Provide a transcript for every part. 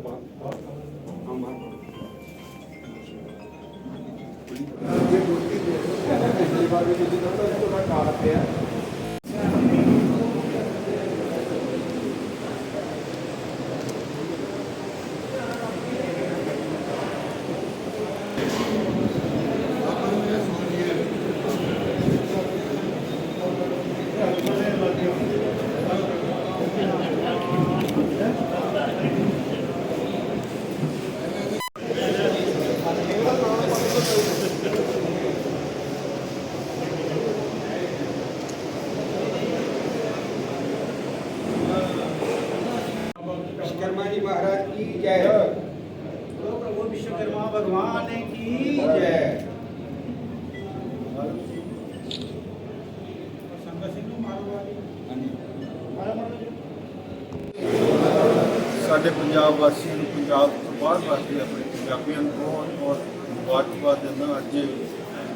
막, 막, 막, 막. महाराज की जय बोलो प्रभु विश्वकर्मा भगवान की जय संगत सिंह ਨੂੰ ਮਾਰੋ ਵਾਲੀ ਮਾਰੋ ਮਾਰੋ ਸਾਡੇ ਪੰਜਾਬ ਵਾਸੀਆਂ ਨੂੰ ਪੰਜਾਬ ਤੋਂ ਬਾਹਰ ਵਾਸਤੇ ਆਪਣੇ ਪੰਜਾਬੀਆਂ ਨੂੰ ਬਹੁਤ ਬਹੁਤ ਮੁਬਾਰਕਬਾਦ ਦਿੰਦਾ ਅੱਜ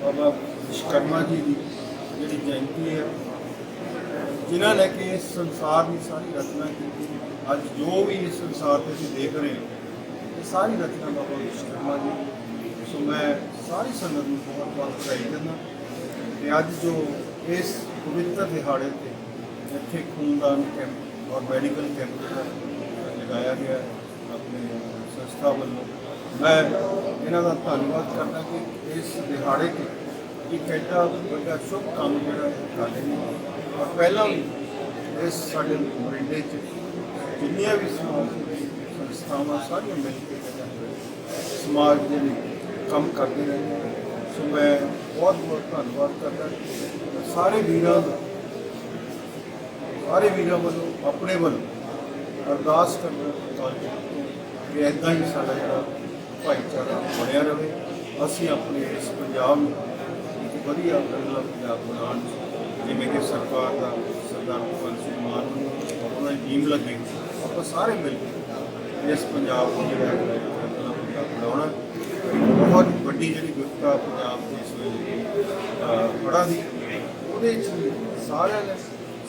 ਬਾਬਾ ਵਿਸ਼ਵਕਰਮਾ ਜੀ ਦੀ ਜਿਹੜੀ ਜਯੰਤੀ ਹੈ ਜਿਨ੍ਹਾਂ ਲੈ ਕੇ ਇਸ ਸੰਸਾਰ ਦੀ ਸਾਰੀ ਰਚਨਾ ਕੀਤੀ ਅੱਜ ਜੋ ਵੀ ਇਸ ਸੰਸਾਰ ਤੇ ਅਸੀਂ ਦੇਖ ਰਹੇ ਹਾਂ, ਇਹ ਸਾਰੀ ਰਚਨਾ ਬਾਬਾ ਵਿਸ਼ਵਕਰਮਾ ਜੀ। ਸੋ ਮੈਂ ਸਾਰੀ ਸੰਗਤ ਨੂੰ ਬਹੁਤ ਬਹੁਤ ਵਧਾਈ ਦਿੰਦਾ ਤੇ ਅੱਜ ਜੋ ਇਸ ਪਵਿੱਤਰ ਦਿਹਾੜੇ ਤੇ ਇੱਥੇ ਖੂਨਦਾਨ ਕੈਂਪ ਔਰ ਮੈਡੀਕਲ ਕੈਂਪ ਲਗਾਇਆ ਗਿਆ ਆਪਣੇ ਸੰਸਥਾ ਵੱਲੋਂ, ਮੈਂ ਇਹਨਾਂ ਦਾ ਧੰਨਵਾਦ ਕਰਦਾ ਕਿ ਇਸ ਦਿਹਾੜੇ ਤੇ ਇੱਕ ਐਡਾ ਵੱਡਾ ਸ਼ੁਭ ਕੰਮ ਜਿਹੜਾ ਕਰ ਰਹੇ ਨੇ ਔਰ ਪਹਿਲਾਂ ਵੀ ਇਸ ਸਾਡੇ ਮਰਿੰਡੇ 'ਚ ਜਿੰਨੀਆਂ ਵੀ ਸੰਸਥਾਵਾਂ ਸਾਰੀਆਂ ਮਿਲ ਕੇ ਸਮਾਜ ਦੇ ਲਈ ਕੰਮ ਕਰਦੇ ਰਹੇ ਨੇ। ਸੋ ਮੈਂ ਬਹੁਤ ਬਹੁਤ ਧੰਨਵਾਦ ਕਰਦਾ ਸਾਰੇ ਵੀਰਾਂ ਦਾ ਸਾਰੇ ਵੀਰਾਂ ਵੱਲੋਂ, ਆਪਣੇ ਵੱਲੋਂ ਅਰਦਾਸ ਕਰਦਾ ਕਿ ਇਦਾਂ ਹੀ ਸਾਡਾ ਜਿਹੜਾ ਭਾਈਚਾਰਾ ਬਣਿਆ ਰਹੇ ਅਸੀਂ ਆਪਣੇ ਇਸ ਪੰਜਾਬ ਨੂੰ ਵਧੀਆ ਅਗਲਾ ਪੰਜਾਬ ਬਣਾਉਣ ਜਿਵੇਂ ਕਿ ਸਰਕਾਰ ਦਾ, ਸਰਦਾਰ ਭਗਵੰਤ ਸਿੰਘ ਮਾਨ ਨੂੰ ਉਹਨਾਂ ਦੀ ਟੀਮ ਲੱਗੀ ਆਪਾਂ ਸਾਰੇ ਮਿਲ ਕੇ ਇਸ ਪੰਜਾਬ ਨੂੰ ਜਿਹੜਾ ਹੈ ਅਗਲਾ ਪੰਜਾਬ ਬਣਾਉਣਾ ਬਹੁਤ ਵੱਡੀ ਜਿਹੜੀ ਵਿਪਤਾ ਪੰਜਾਬ ਦੇ ਇਸ ਵੇਲੇ ਬੜਾ ਦੀ। ਉਹਦੇ 'ਚ ਸਾਰਿਆਂ ਨੇ,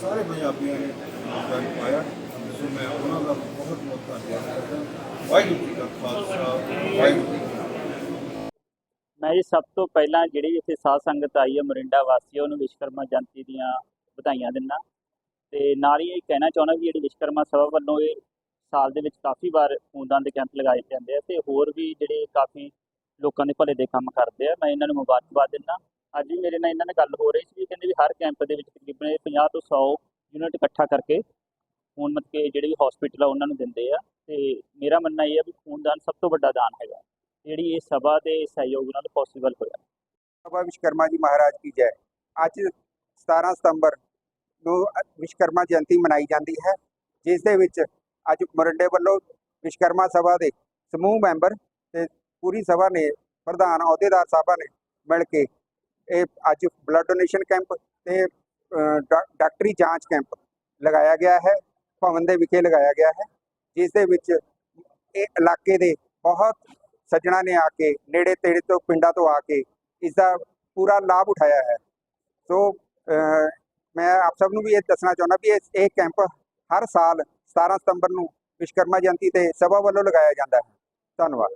ਸਾਰੇ ਪੰਜਾਬੀਆਂ ਨੇ ਯੋਗਦਾਨ ਪਾਇਆ। ਸੋ ਮੈਂ ਉਹਨਾਂ ਦਾ ਬਹੁਤ ਬਹੁਤ ਧੰਨਵਾਦ ਕਰਦਾ ਵਾਹਿਗੁਰੂ ਜੀ ਕਾ ਖਾਲਸਾ, ਵਾਹਿਗੁਰੂ ਮੈਂ ਜੀ ਸਭ ਤੋਂ ਪਹਿਲਾਂ ਜਿਹੜੀ ਇੱਥੇ ਸਾਧ ਸੰਗਤ ਆਈ ਹੈ ਮੋਰਿੰਡਾ ਵਾਸੀ, ਉਹਨੂੰ ਵਿਸ਼ਵਕਰਮਾ ਜਯੰਤੀ ਦੀਆਂ ਵਧਾਈਆਂ ਦਿੰਦਾ। ਤੇ ਨਾਲ ਹੀ ਇਹ ਕਹਿਣਾ ਚਾਹੁੰਦਾ ਵੀ ਜਿਹੜੀ ਵਿਸ਼ਵਕਰਮਾ ਸਭਾ ਵੱਲੋਂ ਇਹ ਸਾਲ ਦੇ ਵਿੱਚ ਕਾਫੀ ਵਾਰ ਖੂਨਦਾਨ ਦੇ ਕੈਂਪ ਲਗਾਏ ਜਾਂਦੇ ਆ ਤੇ ਹੋਰ ਵੀ ਜਿਹੜੇ ਕਾਫੀ ਲੋਕਾਂ ਦੇ ਭਲੇ ਦੇ ਕੰਮ ਕਰਦੇ ਆ, ਮੈਂ ਇਹਨਾਂ ਨੂੰ ਮੁਬਾਰਕਬਾਦ ਦਿੰਦਾ। ਅੱਜ ਵੀ ਮੇਰੇ ਨਾਲ ਇਹਨਾਂ ਨਾਲ ਗੱਲ ਹੋ ਰਹੀ ਸੀ, ਕਹਿੰਦੇ ਵੀ ਹਰ ਕੈਂਪ ਦੇ ਵਿੱਚ ਤਕਰੀਬਨ ਇਹ 50 ਤੋਂ 100 ਯੂਨਿਟ ਇਕੱਠਾ ਕਰਕੇ ਖੂਨ ਮਤ ਕੇ ਜਿਹੜੇ ਵੀ ਹਸਪੀਟਲ ਆ, ਉਹਨਾਂ ਨੂੰ ਦਿੰਦੇ ਆ। ਤੇ ਮੇਰਾ ਮੰਨਣਾ ਇਹ ਆ ਵੀ ਖੂਨਦਾਨ ਸਭ ਤੋਂ ਵੱਡਾ ਦਾਨ ਹੈਗਾ। ਜਿਹੜੀ ਇਹ ਸਭਾ ਦੇ ਸਹਿਯੋਗ ਨਾਲ ਪੋਸੀਬਲ ਹੋਇਆ। ਬਾਬਾ ਵਿਸ਼ਵਕਰਮਾ ਜੀ ਮਹਾਰਾਜ ਕੀ ਜੈ। ਅੱਜ 17 ਸਤੰਬਰ ਨੂੰ ਅ- ਜਯੰਤੀ ਮਨਾਈ ਜਾਂਦੀ ਹੈ, ਜਿਸ ਦੇ ਵਿੱਚ ਅੱਜ ਮੋਰਿੰਡੇ ਵੱਲੋਂ ਵਿਸ਼ਕਰਮਾ ਸਭਾ ਦੇ ਸਮੂਹ ਮੈਂਬਰ ਤੇ ਪੂਰੀ ਸਭਾ ਨੇ, ਪ੍ਰਧਾਨ ਅਹੁਦੇਦਾਰ ਸਾਹਿਬਾਂ ਨੇ ਮਿਲ ਕੇ ਇਹ ਅੱਜ ਬਲੱਡ ਡੋਨੇਸ਼ਨ ਕੈਂਪ ਤੇ ਡਾ- ਡਾਕਟਰੀ ਜਾਂਚ ਕੈਂਪ ਲਗਾਇਆ ਗਿਆ ਹੈ, ਭਵਨ ਦੇ ਵਿਖੇ ਲਗਾਇਆ ਗਿਆ ਹੈ, ਜਿਸ ਦੇ ਵਿੱਚ ਇਹ ਇਲਾਕੇ ਦੇ ਬਹੁਤ ਸੱਜਣਾ ਨੇ ਆ ਕੇ, ਨੇੜੇ ਤੇੜੇ ਤੋਂ ਪਿੰਡਾਂ ਤੋਂ ਆ ਕੇ ਇਸ ਦਾ ਪੂਰਾ ਲਾਭ ਉਠਾਇਆ ਹੈ। ਸੋ ਮੈਂ ਆਪ ਸਭ ਨੂੰ ਵੀ ਇਹ ਦੱਸਣਾ ਚਾਹੁੰਦਾ ਵੀ ਇਹ ਇਹ ਕੈਂਪ ਹਰ ਸਾਲ 17 ਸਤੰਬਰ ਨੂੰ ਵਿਸ਼ਵਕਰਮਾ ਜਯੰਤੀ ਤੇ ਸਭਾ ਵੱਲੋਂ ਲਗਾਇਆ ਜਾਂਦਾ ਹੈ। ਧੰਨਵਾਦ।